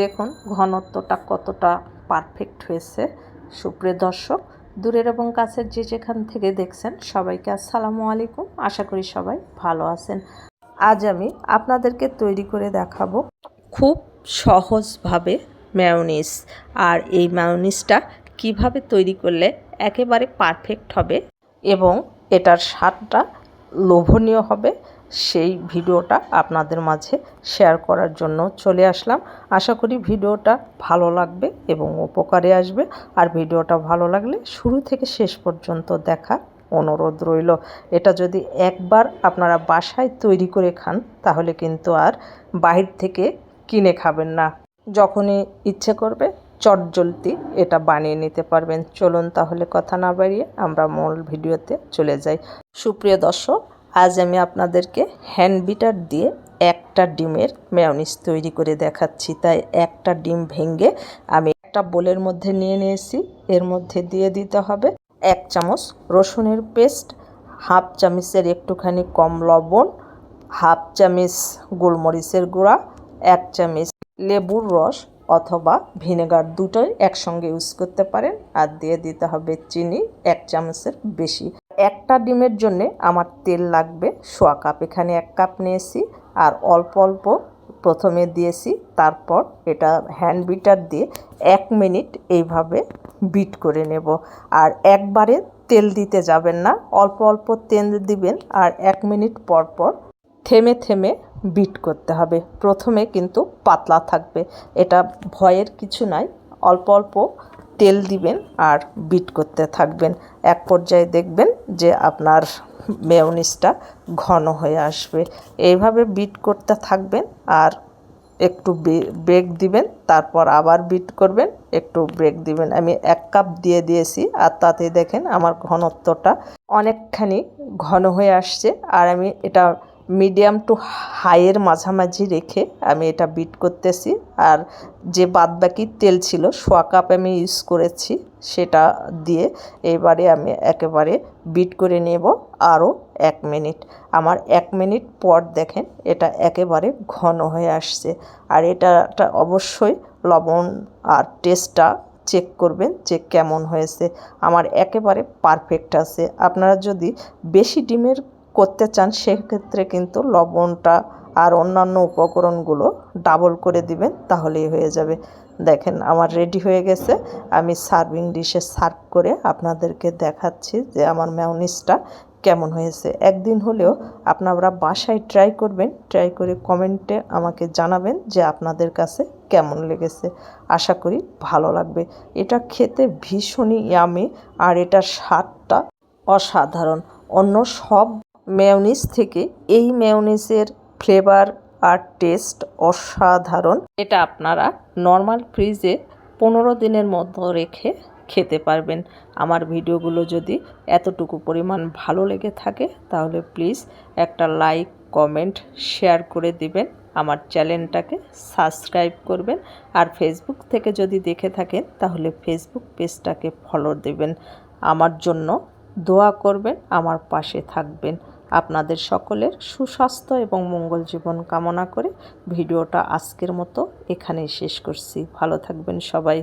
দেখুন, ঘনত্বটা কতটা পারফেক্ট হয়েছে। সুপ্রিয় দর্শক, দূরের এবং কাছের যে যেখান থেকে দেখছেন, সবাইকে আসসালামু আলাইকুম। আশা করি সবাই ভালো আছেন। আজ আমি আপনাদেরকে তৈরি করে দেখাবো খুব সহজভাবে ম্যায়োনিজ আর এই ম্যায়োনিজটা কীভাবে তৈরি করলে একেবারে পারফেক্ট হবে এবং এটার স্বাদটা লোভনীয় হবে। সেই ভিডিওটা আপনাদের মাঝে শেয়ার করার জন্য চলে আসলাম। আশা করি ভিডিওটা ভালো লাগবে এবং উপকারে আসবে। আর ভিডিওটা ভালো লাগলে শুরু থেকে শেষ পর্যন্ত দেখা অনুরোধ রইল। এটা যদি একবার আপনারা বাসায় তৈরি করে খান, তাহলে কিন্তু আর বাহির থেকে কিনে খাবেন না। যখনই ইচ্ছে করবে চটজলতি এটা বানিয়ে নিতে পারবেন। চলুন তাহলে কথা না বাড়িয়ে আমরা মূল ভিডিওতে চলে যাই। সুপ্রিয় দর্শক আজ আমি আপনাদেরকে হ্যান্ড বিটার দিয়ে একটা ডিমের মেয়নিস তৈরি করে দেখাচ্ছি। তাই একটা ডিম ভেঙে আমি একটা বোলের মধ্যে নিয়ে নিয়েছি। এর মধ্যে দিয়ে দিতে হবে এক চামচ রসুনের পেস্ট, হাফ চামচের একটুখানি কম লবণ, হাফ চামচ গোলমরিচের গুঁড়া, এক চামচ লেবুর রস অথবা ভিনেগার দুটোই একসঙ্গে ইউজ করতে পারেন। আর দিয়ে দিতে হবে চিনি, এক চামচের বেশি একটা ডিমের জন্যে আমার তেল লাগবে। সোয়া কাপ এখানে এক কাপ নিয়েছি আর অল্প অল্প প্রথমে দিয়েছি, তারপর এটা হ্যান্ড বিটার দিয়ে এক মিনিট এইভাবে বিট করে নেব। আর একবারে তেল দিতে যাবেন না, অল্প অল্প তেল দিবেন আর এক মিনিট পর পর থেমে থেমে বিট করতে হবে। প্রথমে কিন্তু পাতলা থাকবে, এটা ভয়ের কিছু নাই, অল্প অল্প তেল দিবেন আর বিট করতে থাকবেন। এক পর্যায়ে দেখবেন যে আপনার মেয়নিসটা ঘন হয়ে আসবে। এইভাবে বিট করতে থাকবেন আর একটু ব্রেক দিবেন, তারপর আবার বিট করবেন, একটু ব্রেক দিবেন। আমি এক কাপ দিয়ে দিয়েছি আর তাতে দেখেন আমার ঘনত্বটা অনেকখানি ঘন হয়ে আসছে। আর আমি এটা মিডিয়াম টু হাইয়ের মাঝামাঝি রেখে আমি এটা বিট করতেছি। আর যে বাদবাকি তেল ছিল, সোয়া কাপ আমি ইউজ করেছি সেটা দিয়ে এবারে আমি একেবারে বিট করে নেব আরও এক মিনিট। আমার এক মিনিট পর দেখেন এটা একেবারে ঘন হয়ে আসছে। আর এটা অবশ্যই লবণ আর টেস্টটা চেক করবেন যে কেমন হয়েছে। আমার একেবারে পারফেক্ট আছে। আপনারা যদি বেশি ডিমের করতে চান, সেক্ষেত্রে কিন্তু লবণটা আর অন্যান্য উপকরণগুলো ডাবল করে দিবেন, তাহলেই হয়ে যাবে। দেখেন, আমার রেডি হয়ে গেছে। আমি সার্ভিং ডিশে সার্ভ করে আপনাদেরকে দেখাচ্ছি যে আমার ম্যাউনিসটা কেমন হয়েছে। একদিন হলেও আপনারা বাসায় ট্রাই করবেন ট্রাই করে কমেন্টে আমাকে জানাবেন যে আপনাদের কাছে কেমন লেগেছে। আশা করি ভালো লাগবে। এটা খেতে ভীষণই ইয়ামি আর এটার স্বাদটা অসাধারণ। অন্য সব মেয়নিজ থেকে এই মেয়নিজের ফ্লেভার আর টেস্ট অসাধারণ। এটা আপনারা নর্মাল ফ্রিজে পনেরো দিনের মতো রেখে খেতে পারবেন। আমার ভিডিওগুলো যদি এতটুকু পরিমাণ ভালো লেগে থাকে, তাহলে প্লিজ একটা লাইক কমেন্ট শেয়ার করে দিবেন। আমার চ্যানেলটাকে সাবস্ক্রাইব করবেন। আর ফেসবুক থেকে যদি দেখে থাকেন, তাহলে ফেসবুক পেজটাকে ফলো দেবেন। আমার জন্য দোয়া করবেন, আমার পাশে থাকবেন। আপনাদের সকলের সুস্বাস্থ্য এবং মঙ্গল জীবন কামনা করে ভিডিওটা আজকের মতো এখানেই শেষ করছি। ভালো থাকবেন সবাই।